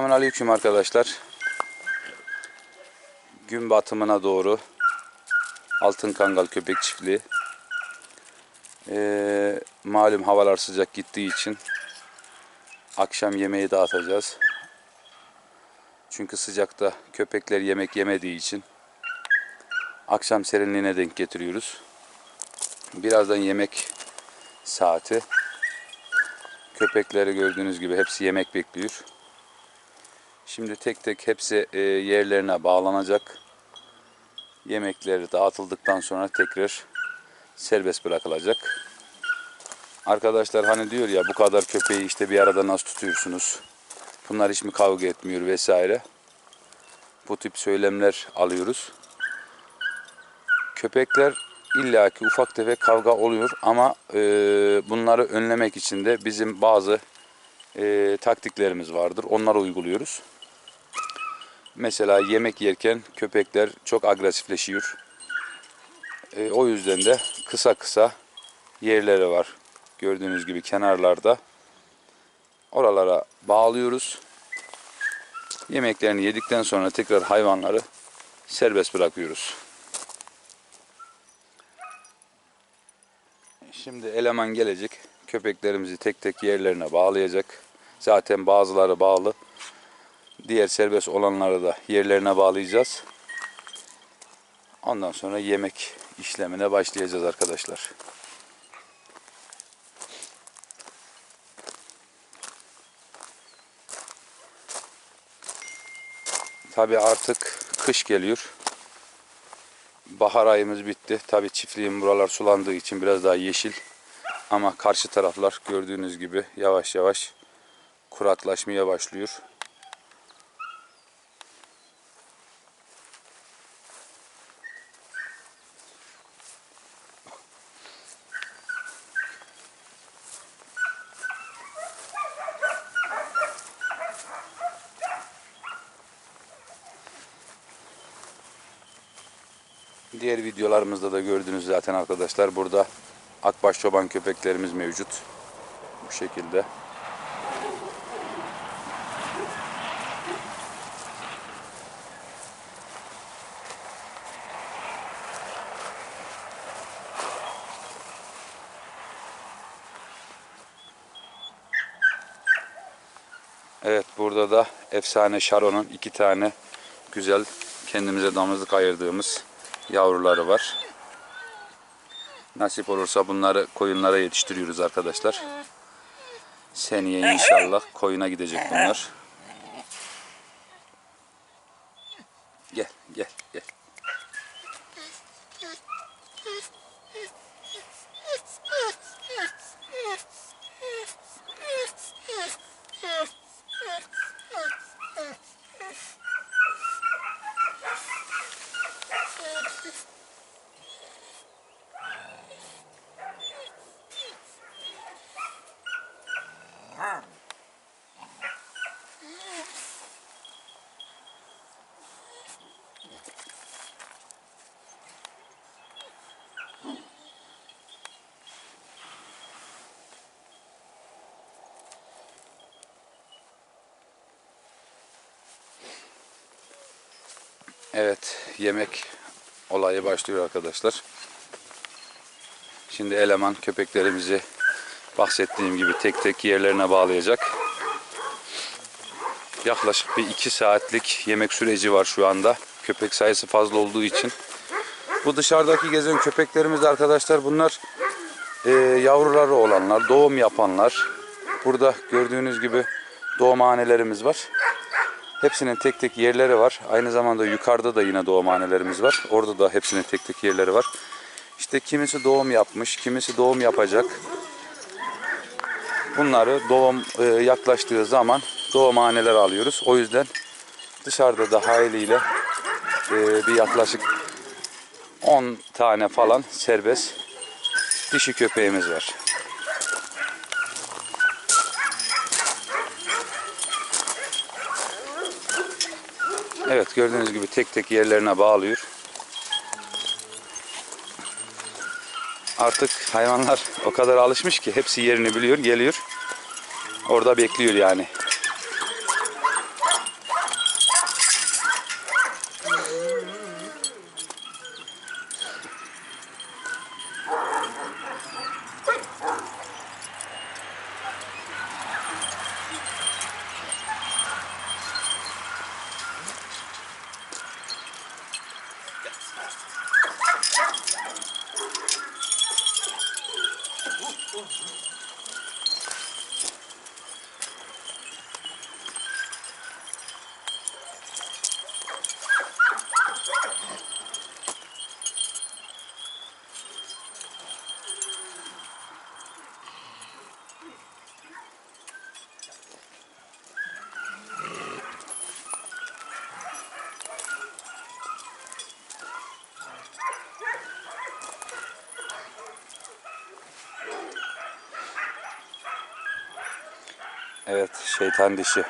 Selamünaleyküm arkadaşlar. Gün batımına doğru Altın Kangal Köpek Çiftliği. Ee, malum havalar sıcak gittiği için akşam yemeği dağıtacağız. Çünkü sıcakta köpekler yemek yemediği için akşam serinliğine denk getiriyoruz. Birazdan yemek saati. Köpekleri gördüğünüz gibi hepsi yemek bekliyor. Şimdi tek tek hepsi e, yerlerine bağlanacak. Yemekleri dağıtıldıktan sonra tekrar serbest bırakılacak. Arkadaşlar hani diyor ya bu kadar köpeği işte bir arada nasıl tutuyorsunuz? Bunlar hiç mi kavga etmiyor vesaire. Bu tip söylemler alıyoruz. Köpekler illaki ufak tefek kavga oluyor ama e, bunları önlemek için de bizim bazı e, taktiklerimiz vardır. Onları uyguluyoruz. Mesela yemek yerken köpekler çok agresifleşiyor. E, o yüzden de kısa kısa yerleri var. Gördüğünüz gibi kenarlarda. Oralara bağlıyoruz. Yemeklerini yedikten sonra tekrar hayvanları serbest bırakıyoruz. Şimdi eleman gelecek. Köpeklerimizi tek tek yerlerine bağlayacak. Zaten bazıları bağlı. Diğer serbest olanları da yerlerine bağlayacağız. Ondan sonra yemek işlemine başlayacağız arkadaşlar. Tabi artık kış geliyor. Bahar ayımız bitti. Tabi çiftliğin buralar sulandığı için biraz daha yeşil. Ama karşı taraflar gördüğünüz gibi yavaş yavaş kuraklaşmaya başlıyor. Diğer videolarımızda da gördünüz zaten arkadaşlar. Burada akbaş çoban köpeklerimiz mevcut. Bu şekilde. Evet burada da efsane Sharon'un iki tane güzel kendimize damızlık ayırdığımız yavruları var. Nasip olursa bunları koyunlara yetiştiriyoruz arkadaşlar. Seneye inşallah koyuna gidecek bunlar. Evet yemek olayı başlıyor arkadaşlar. Şimdi eleman köpeklerimizi bahsettiğim gibi tek tek yerlerine bağlayacak. Yaklaşık bir iki saatlik yemek süreci var şu anda. Köpek sayısı fazla olduğu için. Bu dışarıdaki gezen köpeklerimiz arkadaşlar bunlar e, yavruları olanlar, doğum yapanlar. Burada gördüğünüz gibi doğumhanelerimiz var. Hepsinin tek tek yerleri var. Aynı zamanda yukarıda da yine doğumhanelerimiz var. Orada da hepsinin tek tek yerleri var. İşte kimisi doğum yapmış, kimisi doğum yapacak. Bunları doğum e, yaklaştığı zaman doğumhaneler alıyoruz. O yüzden dışarıda da haliyle e, bir yaklaşık 10 tane falan serbest dişi köpeğimiz var. Evet gördüğünüz gibi tek tek yerlerine bağlıyor. Artık hayvanlar o kadar alışmış ki hepsi yerini biliyor, geliyor. Orada bekliyor yani. Evet şeytan dişi.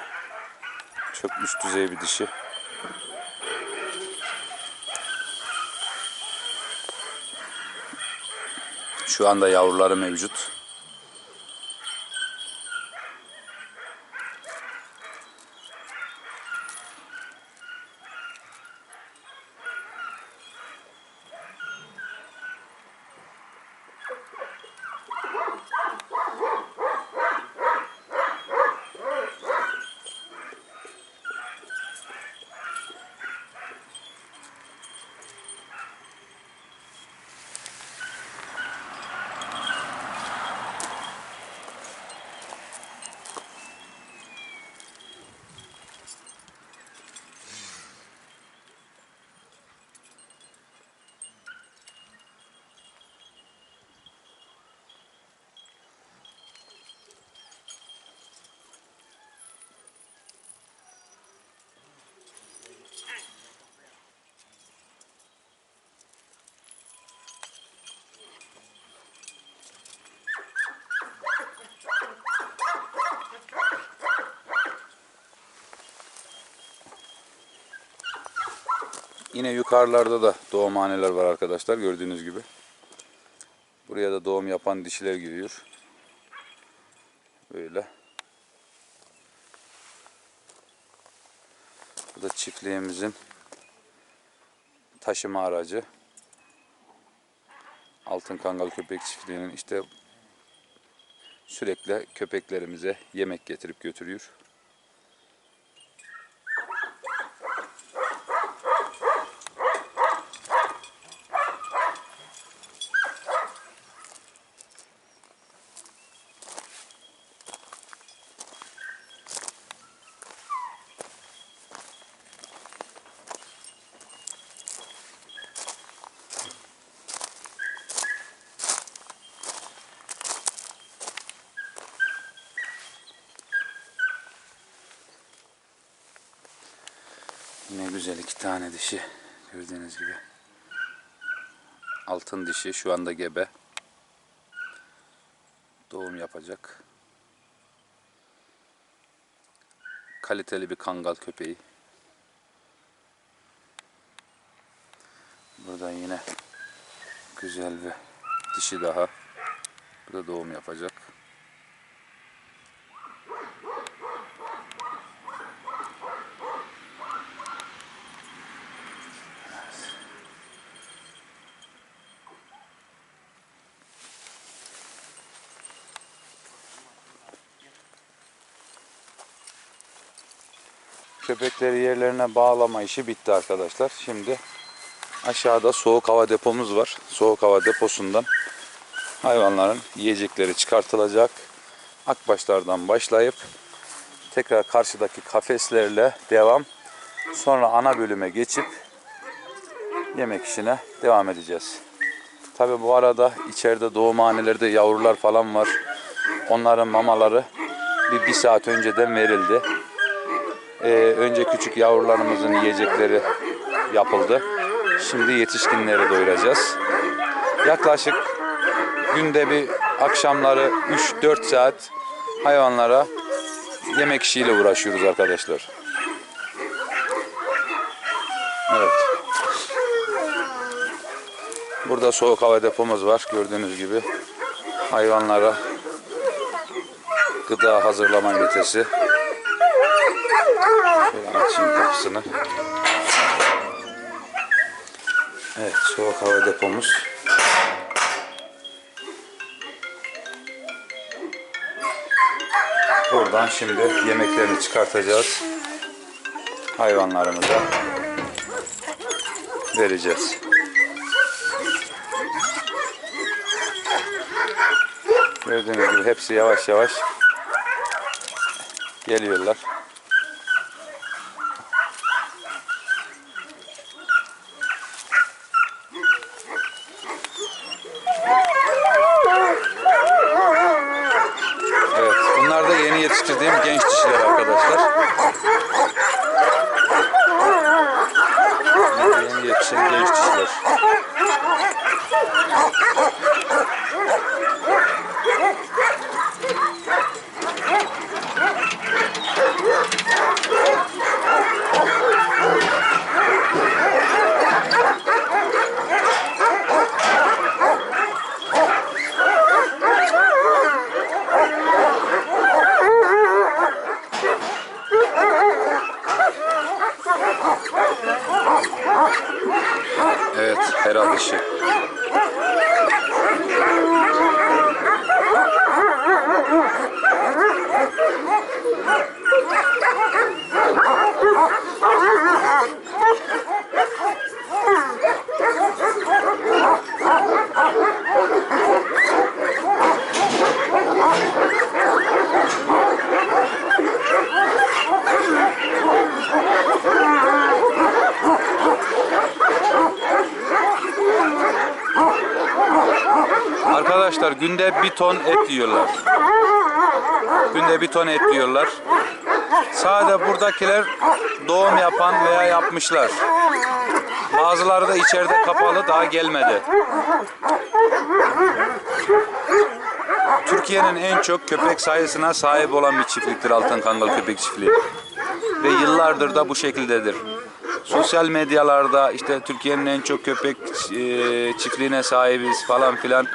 Çok üst düzey bir dişi. Şu anda yavruları mevcut. Yine yukarılarda da doğumhaneler var arkadaşlar gördüğünüz gibi. Buraya da doğum yapan dişiler giriyor. Böyle. Bu da çiftliğimizin taşıma aracı. Altın Kangal Köpek Çiftliği'nin işte sürekli köpeklerimize yemek getirip götürüyor. Güzel iki tane dişi gördüğünüz gibi. Altın dişi şu anda gebe. Doğum yapacak. Kaliteli bir kangal köpeği. Burada yine güzel bir dişi daha. Bu da doğum yapacak. Köpekleri yerlerine bağlama işi bitti arkadaşlar. Şimdi aşağıda soğuk hava depomuz var. Soğuk hava deposundan hayvanların yiyecekleri çıkartılacak. Akbaşlardan başlayıp tekrar karşıdaki kafeslerle devam. Sonra ana bölüme geçip yemek işine devam edeceğiz. Tabi bu arada içeride doğumhanelerde yavrular falan var. Onların mamaları bir, bir saat önceden verildi. Ee, önce küçük yavrularımızın yiyecekleri yapıldı. Şimdi yetişkinleri doyuracağız. Yaklaşık günde bir akşamları 3-4 saat hayvanlara yemek işiyle uğraşıyoruz arkadaşlar. Evet. Burada soğuk hava depomuz var gördüğünüz gibi. Hayvanlara gıda hazırlama ünitesi. Açayım kapısını. Evet, soğuk hava depomuz. Buradan şimdi yemeklerini çıkartacağız. Hayvanlarımıza vereceğiz. Gördüğünüz gibi hepsi yavaş yavaş geliyorlar. Evet, bunlar da yeni yetiştirdiğim genç dişiler arkadaşlar. Bunlar yeni yetişen genç dişiler. Evet, hera dişi. Arkadaşlar günde bir ton et yiyorlar. Günde bir ton et yiyorlar. Sadece buradakiler doğum yapan veya yapmışlar. Bazıları da içeride kapalı daha gelmedi. Türkiye'nin en çok köpek sayısına sahip olan bir çiftliktir Altın Kangal Köpek Çiftliği. Ve yıllardır da bu şekildedir. Sosyal medyalarda işte Türkiye'nin en çok köpek e, çiftliğine sahibiz falan filan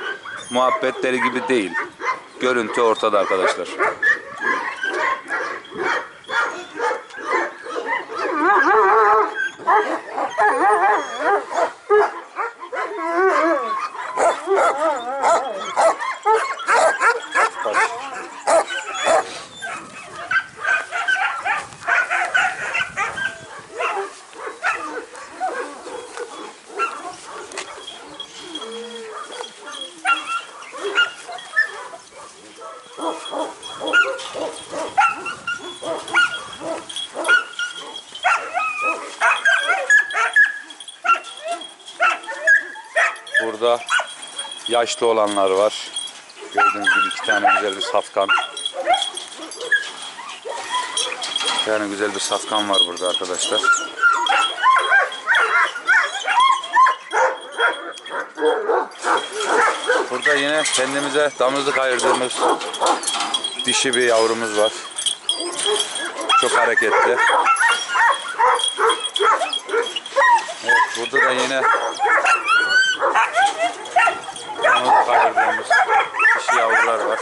muhabbetleri gibi değil. Görüntü ortada arkadaşlar. Burada yaşlı olanlar var. Gördüğünüz gibi iki tane güzel bir safkan. Bir tane güzel bir safkan var burada arkadaşlar. Burada yine kendimize damızlık ayırdığımız dişi bir yavrumuz var. Çok hareketli. Evet burada da yine damızlık ayırdığımız dişi yavrular var.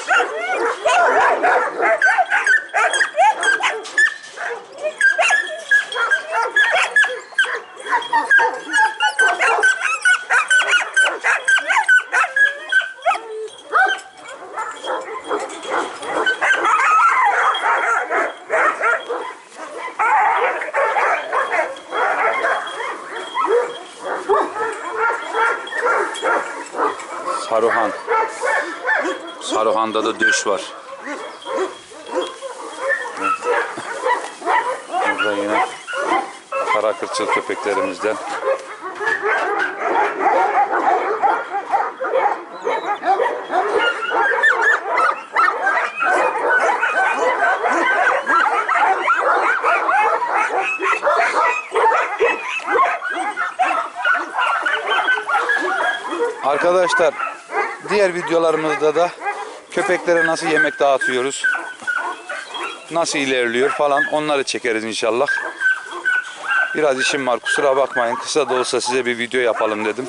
Saruhan. Saruhan'da da döş var. Burada yine kara kırçıl köpeklerimizden. Arkadaşlar diğer videolarımızda da köpeklere nasıl yemek dağıtıyoruz, nasıl ilerliyor falan onları çekeriz inşallah. Biraz işim var kusura bakmayın kısa da olsa size bir video yapalım dedim.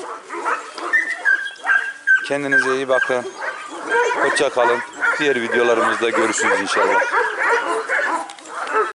Kendinize iyi bakın. Hoşça kalın. Diğer videolarımızda görüşürüz inşallah.